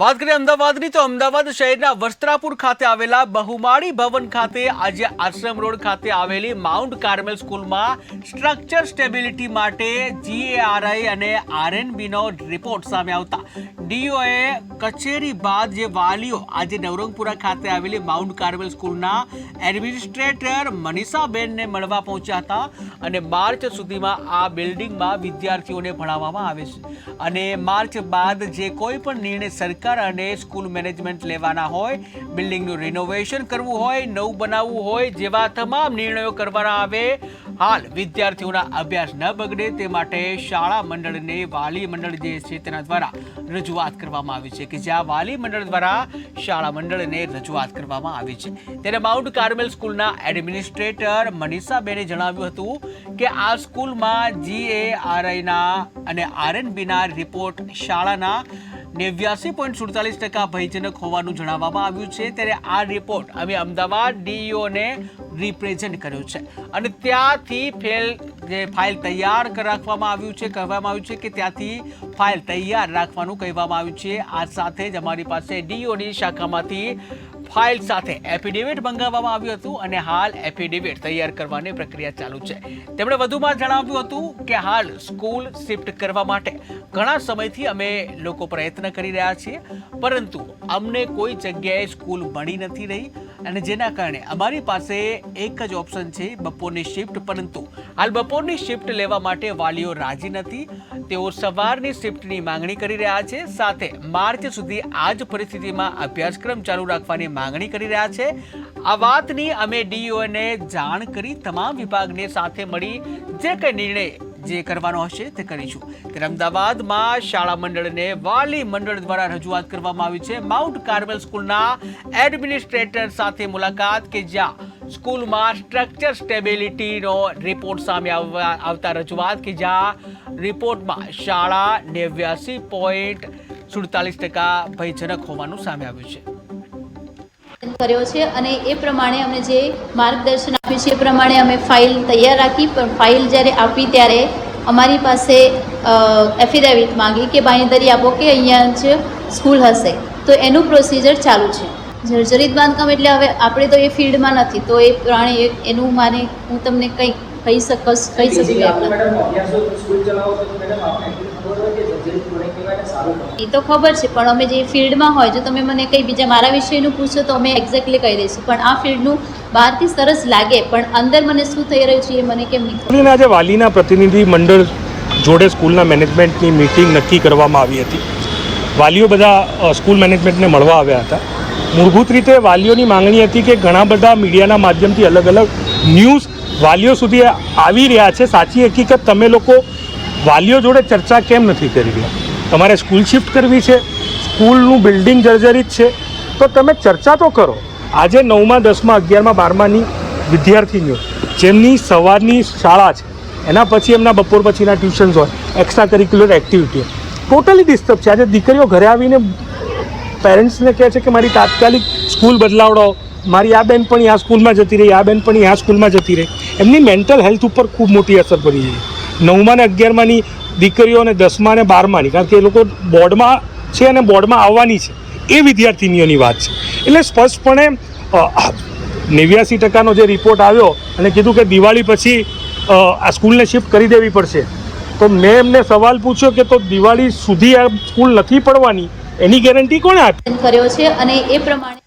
વાત કરીએ અમદાવાદની, તો અમદાવાદ શહેરના વસ્ત્રાપુર ખાતે આવેલા બહુમાળી ભવન ખાતે આજે આશ્રમ રોડ ખાતે આવેલી માઉન્ટ કાર્મેલ સ્કૂલમાં સ્ટ્રક્ચર સ્ટેબિલિટી માટે જીએઆરઆઈ અને આરએનબીનો રિપોર્ટ સામે આવતા. ડીઓએ કચેરી બાદ જે વાલીઓ આજે નવરંગપુરા ખાતે આવેલી માઉન્ટ કાર્મેલ સ્કૂલના એડમિનિસ્ટ્રેટર મનીષાબેનને મળવા પહોંચ્યા હતા અને માર્ચ સુધીમાં આ બિલ્ડિંગમાં વિદ્યાર્થીઓને ભણાવવામાં આવે છે. અને માર્ચ બાદ જે કોઈ પણ નિર્ણય સરકાર અને સ્કૂલ મેનેજમેન્ટ લેવાના હોય, બિલ્ડિંગનું રિનોવેશન કરવું હોય, નવું બનાવવું હોય, જેવા તમામ નિર્ણયો કરવાના આવે. હાલ વિદ્યાર્થીઓના અભ્યાસ ન બગડે તે માટે શાળા મંડળને વાલી મંડળ જે છે તેના દ્વારા રજૂઆત કરવામાં આવી છે કે જ્યાં વાલી મંડળ દ્વારા શાળા મંડળને રજૂઆત કરવામાં આવી છે. ત્યારે માઉન્ટ કાર્મેલ સ્કૂલના એડમિનિસ્ટ્રેટર મનીષાબેને જણાવ્યું હતું કે આ સ્કૂલમાં જીએઆરઆઈના અને આરએનબીના રિપોર્ટ શાળાના નેવ્યાસી પોઈન્ટ સુડતાલીસ ટકા ભયજનક હોવાનું જણાવવામાં આવ્યું છે. ત્યારે આ રિપોર્ટ અમે અમદાવાદ ડીઈઓને રિપ્રેઝેન્ટ કર્યો છે. અને ત્યાંથી ફેલ, જે ફાઇલ તૈયાર રાખવામાં આવ્યું છે, કહેવામાં આવ્યું છે કે ત્યાંથી ફાઇલ તૈયાર રાખવાનું કહેવામાં આવ્યું છે. આ સાથે જ અમારી પાસે ડીઈઓની શાખામાંથી ફાઇલ સાથે એફિડેવિટ મંગાવવામાં આવ્યું હતું અને હાલ એફિડેવિટ તૈયાર કરવાની પ્રક્રિયા ચાલુ છે. તેમણે વધુમાં જણાવ્યું હતું કે હાલ સ્કૂલ શિફ્ટ કરવા માટે ઘણા સમયથી અમે લોકો પ્રયત્ન કરી રહ્યા છીએ, પરંતુ અમને કોઈ જગ્યાએ સ્કૂલ મળી નથી રહી. અને જેના કારણે અમારી પાસે એક જ ઓપ્શન છે, બપોરની શિફ્ટ પરંતુ હાલ બપોરની શિફ્ટ લેવા માટે વાલીઓ રાજી નથી. તેઓ સવારની શિફ્ટની માંગણી કરી રહ્યા છે. સાથે માર્ચ સુધી આ જ પરિસ્થિતિમાં અભ્યાસક્રમ ચાલુ રાખવાની માંગણી કરી રહ્યા છે. આ વાતની અમે ડીઓને જાણ કરી તમામ વિભાગને સાથે મળી જે કંઈ નિર્ણય જે કરવાનો હશે તે કરીશું. ત્યારે અમદાવાદમાં શાળા મંડળને વાલી મંડળ દ્વારા રજૂઆત કરવામાં આવી છે. માઉન્ટ કાર્મેલ સ્કૂલના એડમિનિસ્ટ્રેટર સાથે મુલાકાત કે જ્યાં સ્કૂલમાં સ્ટ્રક્ચર સ્ટેબિલિટીનો રિપોર્ટ સામે આવતા રજૂઆત કે જ્યાં રિપોર્ટમાં શાળા નેવ્યાસી પોઈન્ટ સુડતાલીસ ટકા ભયજનક હોવાનું સામે આવ્યું છે. કર્યો છે અને એ પ્રમાણે અમે જે માર્ગદર્શન આપ્યું છે એ પ્રમાણે અમે ફાઇલ તૈયાર રાખી. પણ ફાઇલ જ્યારે આપી ત્યારે અમારી પાસે એફિડેવિટ માંગી કે બાંયધરી આપો કે અહીંયા જ સ્કૂલ હશે. તો એનું પ્રોસિજર ચાલુ છે. જર્જરિત બાંધકામ એટલે હવે આપણે તો એ ફિલ્ડમાં નથી. તો એ પ્રમાણે એ- એનું મારે, હું તમને કંઈક કહી શકસ કહી શકીએ આપણે. એ તો ખબર છે પણ અમે જે ફિલ્ડમાં હોય જો તમે મને કંઈ બીજા મારા વિષયનું પૂછો તો અમે એક્ઝેક્ટલી કહી દઈશું. પણ આ ફિલ્ડનું બહારથી સરસ લાગે પણ અંદર મને શું થઈ રહ્યું છે એ મને કેમ નહીં આજે વાલીના પ્રતિનિધિ મંડળ જોડે સ્કૂલના મેનેજમેન્ટની મિટિંગ નક્કી કરવામાં આવી હતી. વાલીઓ બધા સ્કૂલ મેનેજમેન્ટને મળવા આવ્યા હતા. મૂળભૂત રીતે વાલીઓની માંગણી હતી કે ઘણા બધા મીડિયાના માધ્યમથી અલગ અલગ ન્યૂઝ વાલીઓ સુધી આવી રહ્યા છે. સાચી હકીકત, તમે લોકો વાલીઓ જોડે ચર્ચા કેમ નથી કરી રહ્યા? તમારે સ્કૂલ શિફ્ટ કરવી છે, સ્કૂલનું બિલ્ડિંગ જર્જરિત છે. તો તમે ચર્ચા તો કરો. આજે નવમાં, દસમાં, અગિયારમાં, બારમાની વિદ્યાર્થીનીઓ જેમની સવારની શાળા છે, એના પછી એમના બપોર પછીના ટ્યુશન્સ હોય extra curricular activity totally disturb છે. આજે દીકરીઓ ઘરે આવીને પેરેન્ટ્સને કહે છે કે મારી તાત્કાલિક સ્કૂલ બદલાવડો. મારી આ બેન પણ આ સ્કૂલમાં જતી રહી, આ બેન પણ આ સ્કૂલમાં જતી રહી. એમની મેન્ટલ હેલ્થ ઉપર ખૂબ મોટી અસર પડી છે. નવમા ને અગિયારમાંની દીકરીઓ અને દસમા ને બારમાની, કારણ કે એ લોકો બોર્ડમાં છે અને બોર્ડમાં આવવાની છે. એ વિદ્યાર્થીનીઓની વાત છે. એટલે સ્પષ્ટપણે નેવ્યાસી ટકાનો જે રિપોર્ટ આવ્યો અને કીધું કે દિવાળી પછી આ સ્કૂલને શિફ્ટ કરી દેવી પડશે. તો મેં એમને સવાલ પૂછ્યો કે તો દિવાળી સુધી આ સ્કૂલ નથી પડવાની? એની ગેરંટી કોણે આપી? કર્યો છે અને એ પ્રમાણે